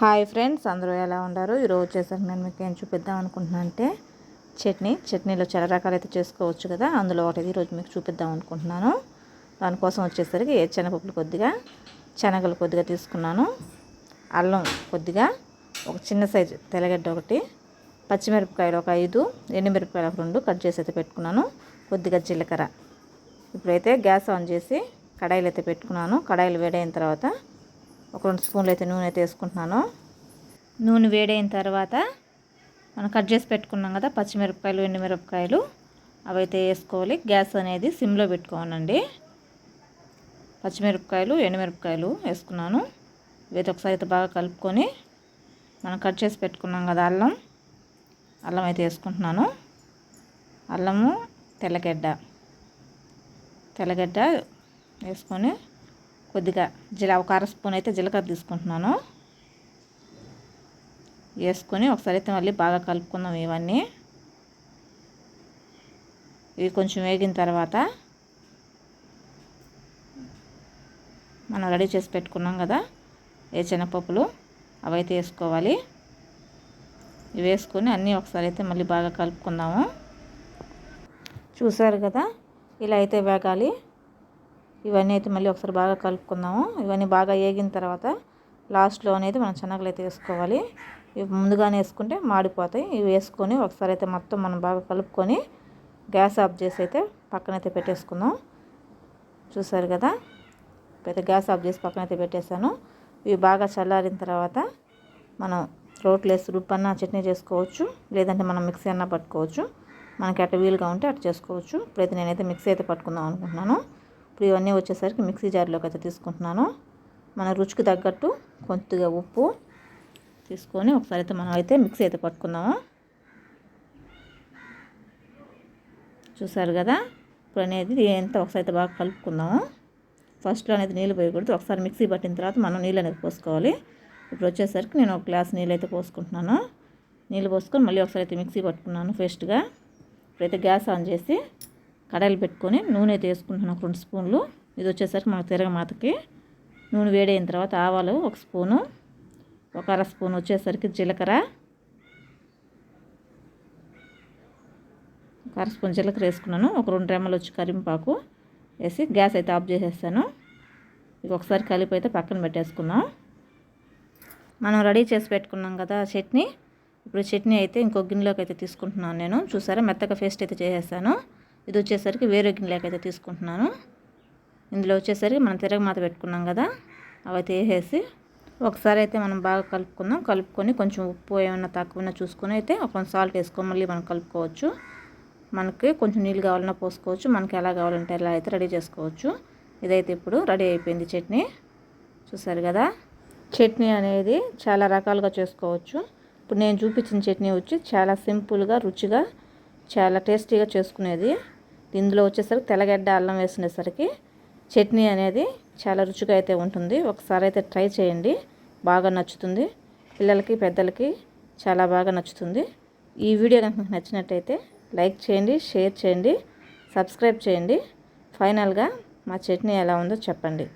Hi friends అందరూ ఎలా ఉన్నారు? ఈరోజు వచ్చేసరికి నేను మీకు ఏం చూపిద్దాం అనుకుంటున్నాను అంటే చట్నీ. చట్నీలో చాలా రకాలు అయితే చేసుకోవచ్చు కదా అందులో ఒకటి ఈరోజు మీకు చూపిద్దాం అనుకుంటున్నాను. దానికోసం వచ్చేసరికి శనగపప్పులు కొద్దిగా శనగలు కొద్దిగా తీసుకున్నాను. అల్లం కొద్దిగా ఒక చిన్న సైజు తెల్లగడ్డ ఒకటి పచ్చిమిరపకాయలు ఒక ఐదు ఎండుమిరపకాయలు ఒక రెండు కట్ చేసి అయితే పెట్టుకున్నాను. కొద్దిగా జీలకర్ర. ఇప్పుడైతే గ్యాస్ ఆన్ చేసి కడాయిలు అయితే పెట్టుకున్నాను. కడాయిలు వేడైన తర్వాత ఒక రెండు స్పూన్లు అయితే నూనె అయితే వేసుకుంటున్నాను. నూనె వేడైన తర్వాత మనం కట్ చేసి పెట్టుకున్నాం కదా పచ్చిమిరపకాయలు ఎండుమిరపకాయలు అవి అయితే వేసుకోవాలి. గ్యాస్ అనేది సిమ్లో పెట్టుకోవాలండి. పచ్చిమిరపకాయలు ఎండుమిరపకాయలు వేసుకున్నాను. ఇవైతే ఒకసారి అయితే బాగా కలుపుకొని మనం కట్ చేసి పెట్టుకున్నాం కదా అల్లం. అల్లం అయితే వేసుకుంటున్నాను. అల్లము తెల్లగడ్డ. తెల్లగడ్డ వేసుకొని కొద్దిగా జీల ఒక అర స్పూన్ అయితే జీలకర్ర తీసుకుంటున్నాను. వేసుకొని ఒకసారి అయితే మళ్ళీ బాగా కలుపుకుందాం ఇవన్నీ. ఇవి కొంచెం వేగిన తర్వాత మనం రెడీ చేసి పెట్టుకున్నాం కదా ఏ శనగపప్పులు అవైతే వేసుకోవాలి. ఇవి వేసుకొని అన్నీ ఒకసారి అయితే మళ్ళీ బాగా కలుపుకుందాము. చూసారు కదా ఇలా అయితే వేగాలి. ఇవన్నీ అయితే మళ్ళీ ఒకసారి బాగా కలుపుకుందాము. ఇవన్నీ బాగా వేగిన తర్వాత లాస్ట్లో అనేది మనం శనగలు అయితే వేసుకోవాలి. ఇవి ముందుగానే వేసుకుంటే మాడిపోతాయి. ఇవి వేసుకొని ఒకసారి అయితే మొత్తం మనం బాగా కలుపుకొని గ్యాస్ ఆఫ్ చేసి అయితే పక్కనైతే పెట్టేసుకుందాం. చూసారు కదా? ఇప్పుడైతే గ్యాస్ ఆఫ్ చేసి పక్కనైతే పెట్టేశాను. ఇవి బాగా చల్లారిన తర్వాత మనం రోట్లు వేసి రుబ్బన్నా చట్నీ చేసుకోవచ్చు. లేదంటే మనం మిక్సీ అన్నా పట్టుకోవచ్చు. మనకి అటు వీలుగా ఉంటే అటు చేసుకోవచ్చు. ఇప్పుడైతే నేనైతే మిక్సీ అయితే పట్టుకుందాం అనుకుంటున్నాను. ఇప్పుడు ఇవన్నీ వచ్చేసరికి మిక్సీ జార్లోకి అయితే తీసుకుంటున్నాను. మన రుచికి తగ్గట్టు కొద్దిగా ఉప్పు తీసుకొని ఒకసారి అయితే మనం అయితే మిక్సీ అయితే పట్టుకుందాము. చూసారు కదా? ఇప్పుడు అనేది ఎంత ఒకసారి అయితే బాగా కలుపుకుందాము. ఫస్ట్లో అనేది నీళ్ళు పోయకూడదు. ఒకసారి మిక్సీ పట్టిన తర్వాత మనం నీళ్ళు అనేది పోసుకోవాలి. ఇప్పుడు వచ్చేసరికి నేను ఒక గ్లాస్ నీళ్ళు అయితే పోసుకుంటున్నాను. నీళ్ళు పోసుకొని మళ్ళీ ఒకసారి అయితే మిక్సీ పట్టుకున్నాను ఫస్ట్గా ఇప్పుడైతే గ్యాస్ ఆన్ చేసి కడాయిలు పెట్టుకొని నూనె అయితే వేసుకుంటున్నాను ఒక రెండు స్పూన్లు. ఇది వచ్చేసరికి మనకు తిరగమాతకి నూనె వేడైన తర్వాత ఆవాలు ఒక స్పూను ఒక అర స్పూన్ వచ్చేసరికి జీలకర్ర ఒక అర స్పూన్ జీలకర్ర వేసుకున్నాను. ఒక రెండు రెమ్మలు వచ్చి కరింపాకు వేసి గ్యాస్ అయితే ఆఫ్ చేసేస్తాను. ఇక ఒకసారి కలిపి అయితే పక్కన పెట్టేసుకుందాం. మనం రెడీ చేసి పెట్టుకున్నాం కదా చట్నీ. ఇప్పుడు చట్నీ అయితే ఇంకో గిన్నెలోకి అయితే తీసుకుంటున్నాను నేను. చూసారా? మెత్తగా పేస్ట్ అయితే చేసేస్తాను ఇది వచ్చేసరికి వేరే గిన్నెలోకి అయితే తీసుకుంటున్నాను. ఇందులో వచ్చేసరికి మనం తిరగమాత పెట్టుకున్నాం కదా అవైతే వేసేసి ఒకసారి అయితే మనం బాగా కలుపుకుందాం. కలుపుకొని కొంచెం ఉప్పు ఏమైనా తక్కువైనా చూసుకొని అయితే ఒక సాల్ట్ వేసుకొని మళ్ళీ మనం కలుపుకోవచ్చు. మనకి కొంచెం నీళ్ళు కావాలన్నా పోసుకోవచ్చు. మనకి ఎలా కావాలంటే ఎలా అయితే రెడీ చేసుకోవచ్చు. ఇదైతే ఇప్పుడు రెడీ అయిపోయింది చట్నీ. చూసారు కదా చట్నీ అనేది చాలా రకాలుగా చేసుకోవచ్చు. ఇప్పుడు నేను చూపించిన చట్నీ వచ్చి చాలా సింపుల్గా రుచిగా చాలా టేస్టీగా చేసుకునేది. ఇందులో వచ్చేసరికి తెల్లగడ్డ అల్లం వేసుకునేసరికి చట్నీ అనేది చాలా రుచిగా అయితే ఉంటుంది. ఒకసారి అయితే ట్రై చేయండి. బాగా నచ్చుతుంది. పిల్లలకి పెద్దలకి చాలా బాగా నచ్చుతుంది. ఈ వీడియో కనుక మీకు నచ్చినట్టయితే లైక్ చేయండి షేర్ చేయండి సబ్స్క్రైబ్ చేయండి. ఫైనల్గా మా చట్నీ ఎలా ఉందో చెప్పండి.